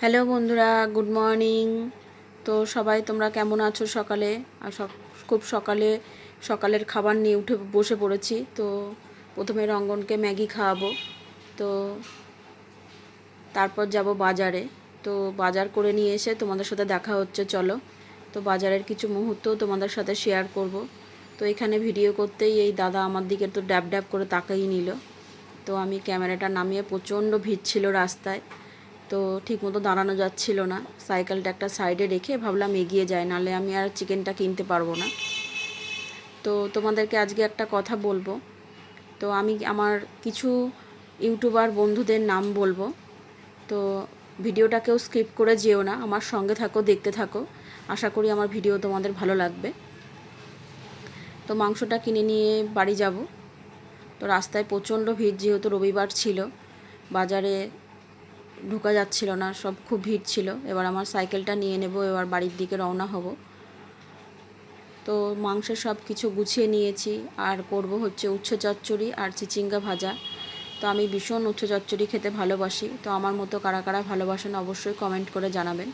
Hello বন্ধুরা, good morning. তো সবাই তোমরা কেমন আছো সকালে? আর খুব সকালে, সকালের খাবার নিয়ে উঠে বসে পড়েছি। তো প্রথমে রঙ্গনকে ম্যাগি খাওয়াবো। তো তারপর যাব বাজারে। তো বাজার করে নিয়ে এসে তোমাদের সাথে দেখা হচ্ছে, চলো। তো বাজারের কিছু মুহূর্ত তোমাদের সাথে শেয়ার করব। তো এখানে ভিডিও করতেই এই দাদা আমার দিকে তো ড্যাব ড্যাব করে তাকাই নিল। তো আমি ক্যামেরাটা নামিয়ে প্রচণ্ড ভিড় ছিল রাস্তায়। তো ঠিকমতো দাঁড়ানো যাচ্ছিল না। সাইকেলটা একটা সাইডে রেখে ভাবলাম এগিয়ে যায় নাহলে আমি আর চিকেনটা কিনতে পারব না। তো তোমাদেরকে আজকে একটা কথা বলব। তো আমি আমার কিছু ইউটিউবার বন্ধুদের নাম বলব। তো ভিডিওটা কেউ স্কিপ করে যেও না, আমার সঙ্গে থাকো, দেখতে থাকো। আশা করি আমার ভিডিও তোমাদের ভালো লাগবে। তো মাংসটা কিনে নিয়ে বাড়ি যাব। তো রাস্তায় প্রচণ্ড ভিড়, যেহেতু রবিবার ছিল। বাজারে ঢোকা যাচ্ছিল না, সব খুব ভিড় ছিল। এবার আমার সাইকেলটা নিয়ে নেব, এবার বাড়ির দিকে রওনা হব। তো মাংসের সব কিছু গুছিয়ে নিয়েছি, আর করব হচ্ছে উচ্ছে চচ্চড়ি আর চিচিঙ্গা ভাজা। তো আমি ভীষণ উচ্ছে চচ্চড়ি খেতে ভালোবাসি, তো আমার মতো কারা কারা ভালোবাসেন অবশ্যই কমেন্ট করে জানাবেন।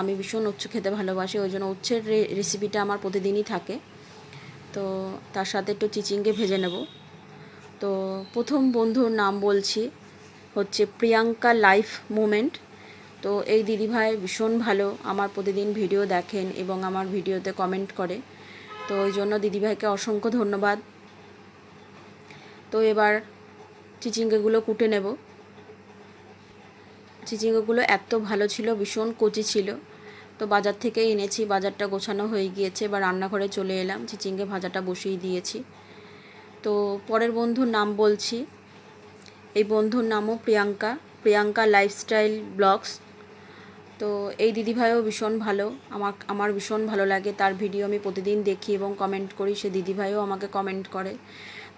আমি ভীষণ উচ্ছে খেতে ভালোবাসি, ওই জন্য উচ্ছের রেসিপিটা আমার প্রতিদিনই থাকে। তো তার সাথে একটু চিচিঙ্গে ভেজে নেব। তো প্রথম বন্ধুর নাম বলছি হচ্ছে প্রিয়াঙ্কা লাইফ মুমেন্ট। তো এই দিদিভাই ভীষণ ভালো, আমার প্রতিদিন ভিডিও দেখেন এবং আমার ভিডিওতে কমেন্ট করে। তো ওই জন্য দিদিভাইকে অসংখ্য ধন্যবাদ। তো এবার চিচিঙ্গেগুলো কুটে নেব। চিচিঙ্গেগুলো এত ভালো ছিল, ভীষণ কচি ছিল। তো বাজার থেকে এনেছি, বাজারটা গোছানো হয়ে গিয়েছে, এবার রান্নাঘরে চলে এলাম। চিচিঙ্গে ভাজাটা বসিয়ে দিয়েছি। তো পরের বন্ধুর নাম বলছি। এই বন্ধুর নামও প্রিয়াঙ্কা প্রিয়াঙ্কা লাইফস্টাইল ব্লগস তো এই দিদিভাইও ভীষণ ভালো। আমার আমার ভীষণ ভালো লাগে। তার ভিডিও আমি প্রতিদিন দেখি এবং কমেন্ট করি। সে দিদিভাইও আমাকে কমেন্ট করে।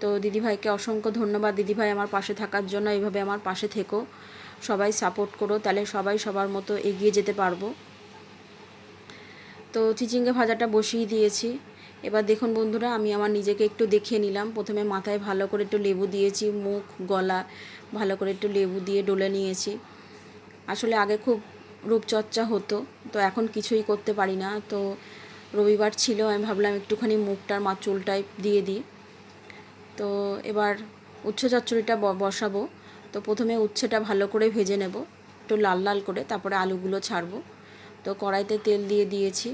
তো দিদিভাইকে অসংখ্য ধন্যবাদ। দিদিভাই আমার পাশে থাকার জন্য এইভাবে আমার পাশে থেকো। সবাই সাপোর্ট করো। তাহলে সবাই সবার মতো এগিয়ে যেতে পারব। তো চিচিঙ্গে ভাজাটা বসিয়ে দিয়েছি। এবার দেখুন বন্ধুরা, আমি আমার নিজেকে একটু দেখিয়ে নিলাম। প্রথমে মাথায় ভালো করে একটু লেবু দিয়েছি, মুখ, গলা ভালো করে একটু লেবু দিয়ে ডলে নিয়েছি। আসলে আগে খুব রূপচর্চা হতো, তো এখন কিছুই করতে পারি না। তো রবিবার ছিল, আমি ভাবলাম একটুখানি মুখটার মা চুলটাই দিয়ে দিই। তো এবার উচ্ছে চচ্চড়িটা বসাবো। তো প্রথমে উচ্ছেটা ভালো করে ভেজে নেব, একটু লাল লাল করে, তারপরে আলুগুলো ছাড়বো। তো কড়াইতে তেল দিয়ে দিয়েছি।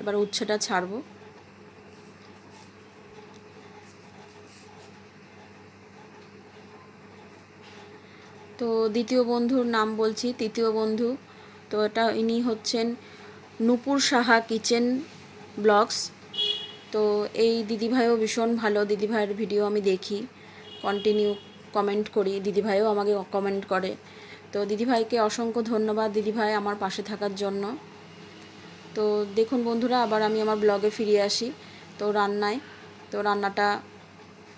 এবার উচ্ছেটা ছাড়বো। তো দ্বিতীয় বন্ধুর নাম বলছি, তৃতীয় বন্ধু। তো এটা ইনি হচ্ছেন নুপুর সাহা কিচেন ব্লগস। তো এই দিদিভাইও ভীষণ ভালো, দিদিভাইয়ের ভিডিও আমি দেখি। কন্টিনিউ কমেন্ট করি, দিদিভাইও আমাকে কমেন্ট করে। তো দিদিভাইকে অসংখ্য ধন্যবাদ, দিদিভাই আমার পাশে থাকার জন্য। তো দেখুন বন্ধুরা, আবার আমি আমার ব্লগে ফিরে আসি। তো রান্নায়, তো রান্নাটা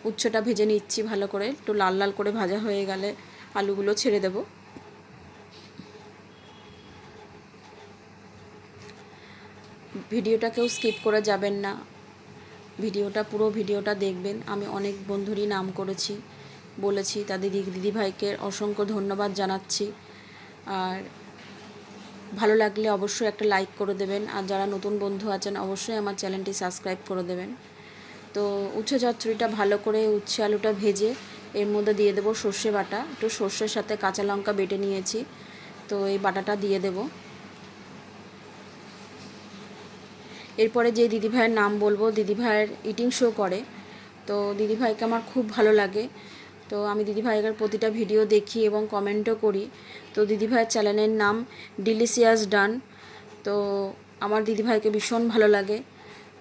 উচ্চটা ভেজে নিচ্ছি ভালো করে। একটু লাল লাল করে ভাজা হয়ে গেলে আলুগুলো ছেড়ে দেব। ভিডিওটা কেউ স্কিপ করে যাবেন না। ভিডিওটা, পুরো ভিডিওটা দেখবেন। আমি অনেক বন্ধুরই নাম করেছি, বলেছি, তাদের দিদি, দিদিভাইকে অসংখ্য ধন্যবাদ জানাচ্ছি। আর ভালো লাগলে অবশ্যই একটা লাইক করে দেবেন। আর যারা নতুন বন্ধু আছেন, অবশ্যই আমার চ্যানেলটি সাবস্ক্রাইব করে দেবেন। তো উচ্ছে চচ্চড়িটা ভালো করে উচ্ছে আলুটা ভেজে এর মধ্যে দিয়ে দেবো সর্ষে বাটা। একটু সর্ষের সাথে কাঁচা লঙ্কা বেটে নিয়েছি। তো এই বাটাটা দিয়ে দেব। এরপরে যে দিদিভাইয়ের নাম বলব, দিদিভাইয়ের ইটিং শো করে। তো দিদিভাইকে আমার খুব ভালো লাগে। তো আমি দিদিভাইয়ের প্রতিটা ভিডিও দেখি এবং কমেন্টও করি। তো দিদিভাইয়ের চ্যানেলের নাম ডিলিশিয়াস ডান। তো আমার দিদিভাইকে ভীষণ ভালো লাগে।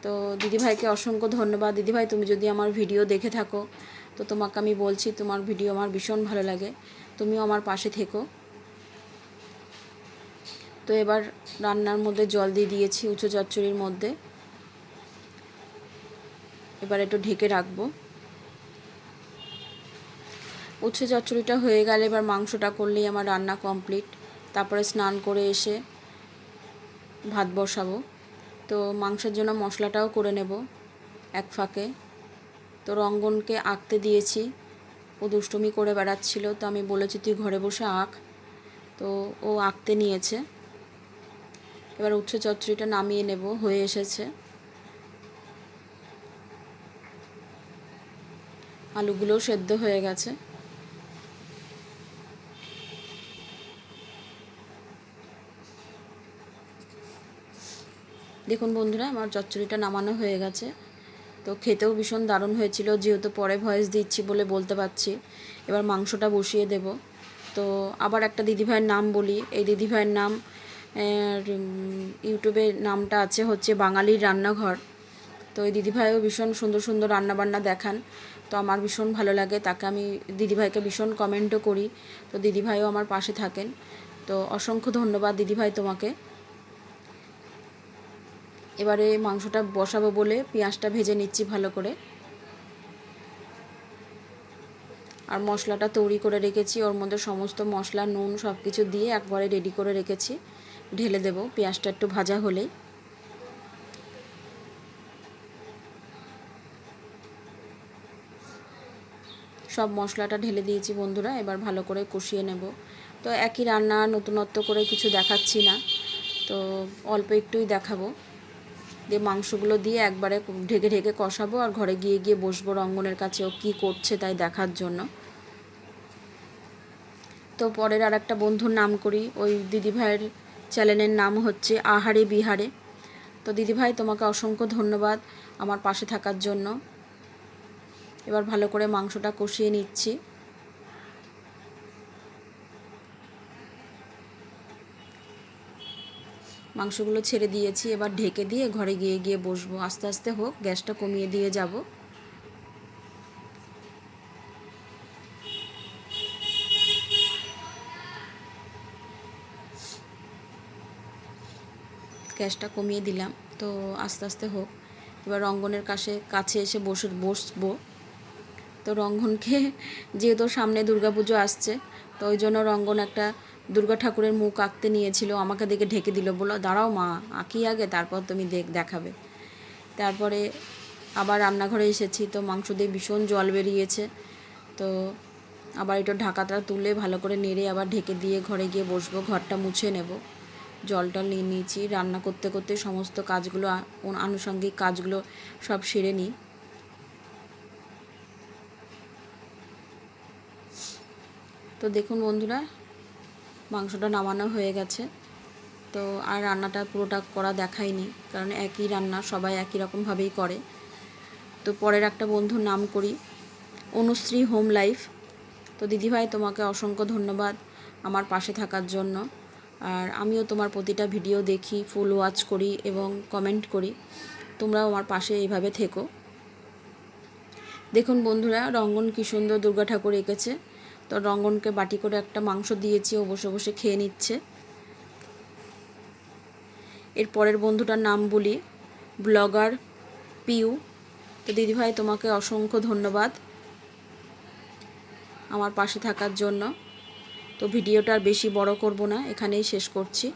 তো দিদিভাইকে অসংখ্য ধন্যবাদ। দিদিভাই, তুমি যদি আমার ভিডিও দেখে থাকো, তো তোমাকে আমি বলছি, তোমার ভিডিও আমার ভীষণ ভালো লাগে। তুমিও আমার পাশে থেকো। তো এবার রান্নার মধ্যে জল দিয়ে দিয়েছি উঁচু চচ্চড়ির মধ্যে। এবার একটু ঢেকে রাখব। উচ্ছে চচ্চড়িটা হয়ে গেলে এবার মাংসটা করলেই আমার রান্না কমপ্লিট। তারপরে স্নান করে এসে ভাত বসাবো। তো মাংসের জন্য মশলাটাও করে নেব এক ফাঁকে। তো রঙ্গনকে আঁকতে দিয়েছি। ও দুষ্টুমি করে বেড়াচ্ছিল। তো আমি বলেছি, তুই ঘরে বসে আঁক। তো ও আঁকতে নিয়েছে। এবার উচ্ছে চচ্চড়িটা নামিয়ে নেব, হয়ে এসেছে। আলুগুলোও সেদ্ধ হয়ে গেছে। দেখুন বন্ধুরা, আমার চচ্চড়িটা নামানো হয়ে গেছে। তো খেতেও ভীষণ দারুণ হয়েছিল, যেহেতু পরে ভয়েস দিচ্ছি বলে বলতে পারছি। এবার মাংসটা বসিয়ে দেব। তো আবার একটা দিদিভাইয়ের নাম বলি। এই দিদিভাইয়ের নাম ইউটিউবে নামটা আছে হচ্ছে বাঙালির রান্নাঘর। তো এই দিদিভাইও ভীষণ সুন্দর সুন্দর রান্নাবান্না দেখান। তো আমার ভীষণ ভালো লাগে, তাকে আমি, দিদিভাইকে ভীষণ কমেন্টও করি। তো দিদিভাইও আমার পাশে থাকেন। তো অসংখ্য ধন্যবাদ দিদিভাই তোমাকে। এবারে মাংসটা বসাবো বলে পেঁয়াজটা ভেজে নিচ্ছি ভালো করে। আর মশলাটা তৈরি করে রেখেছি, ওর মধ্যে সমস্ত মশলা, নুন সব কিছু দিয়ে একবারে রেডি করে রেখেছি। ঢেলে দেবো, পেঁয়াজটা একটু ভাজা হলেই। সব মশলাটা ঢেলে দিয়েছি বন্ধুরা, এবার ভালো করে কষিয়ে নেব। তো একই রান্না নতুনত্ব করে কিছু দেখাচ্ছি না, তো অল্প একটুই দেখাবো। দিয়ে মাংসগুলো দিয়ে একবারে ঢেকে ঢেকে কষাবো আর ঘরে গিয়ে গিয়ে বসবো রঙ্গনের কাছে ও কী করছে তাই দেখার জন্য। তো পরের আর একটা বন্ধুর নাম করি, ওই দিদিভাইয়ের চ্যানেলের নাম হচ্ছে আহারে বিহারে। তো দিদিভাই, তোমাকে অসংখ্য ধন্যবাদ আমার পাশে থাকার জন্য। এবার ভালো করে মাংসটা কষিয়ে নিচ্ছি। মাংসগুলো ছেড়ে দিয়েছি, এবার ঢেকে দিয়ে ঘরে গিয়ে গিয়ে বসবো। আস্তে আস্তে হোক, গ্যাসটা কমিয়ে দিয়ে যাব। গ্যাসটা কমিয়ে দিলাম, তো আস্তে আস্তে হোক। এবার রঙ্গনের কাছে কাছে এসে বসে, বসবো। তো রঙ্গনকে, যেহেতু সামনে দুর্গাপুজো আসছে তো ওই জন্য রঙ্গন একটা দুর্গা ঠাকুরের মুখ আঁকতে নিয়েছিল, আমাকে দেখে ঢেকে দিল, বলল, দাঁড়াও মা, আঁকি আগে, তারপর তুমি দেখ, দেখাবে। তারপরে আবার রান্নাঘরে এসেছি, তো মাংস দিয়ে ভীষণ জল বেরিয়েছে, তো আবার এটা ঢাকাটা তুলে ভালো করে নেড়ে আবার ঢেকে দিয়ে ঘরে গিয়ে বসবো, ঘরটা মুছে নেব। জলটা নিয়ে নিয়েছি, রান্না করতে করতে সমস্ত কাজগুলো আনুষঙ্গিক কাজগুলো সব সেরে নিই। তো দেখুন বন্ধুরা, মাংসটা নামানো হয়ে গেছে। তো আর রান্নাটা পুরোটা করা দেখায়নি, কারণ একই রান্না, সবাই একই রকমভাবেই করে। তো পরের একটা বন্ধুর নাম করি, অনুশ্রী হোম লাইফ। তো দিদিভাই, তোমাকে অসংখ্য ধন্যবাদ আমার পাশে থাকার জন্য। আর আমিও তোমার প্রতিটা ভিডিও দেখি, ফুল ওয়াচ করি এবং কমেন্ট করি। তোমরাও আমার পাশে এইভাবে থেকো। দেখুন বন্ধুরা, রঙ্গন কী সুন্দর দুর্গা ঠাকুর এঁকেছে। তো রঙ্গনকে বাটি করে একটা মাংস দিয়েছি, ও বসে বসে খেয়ে নিচ্ছে। এর পরের বন্ধুটার নাম বলি, ব্লগার পিউ। তো দিদিভাই, তোমাকে অসংখ্য ধন্যবাদ আমার পাশে থাকার জন্য। তো ভিডিওটা আর বেশি বড় করব না, এখানেই শেষ করছি।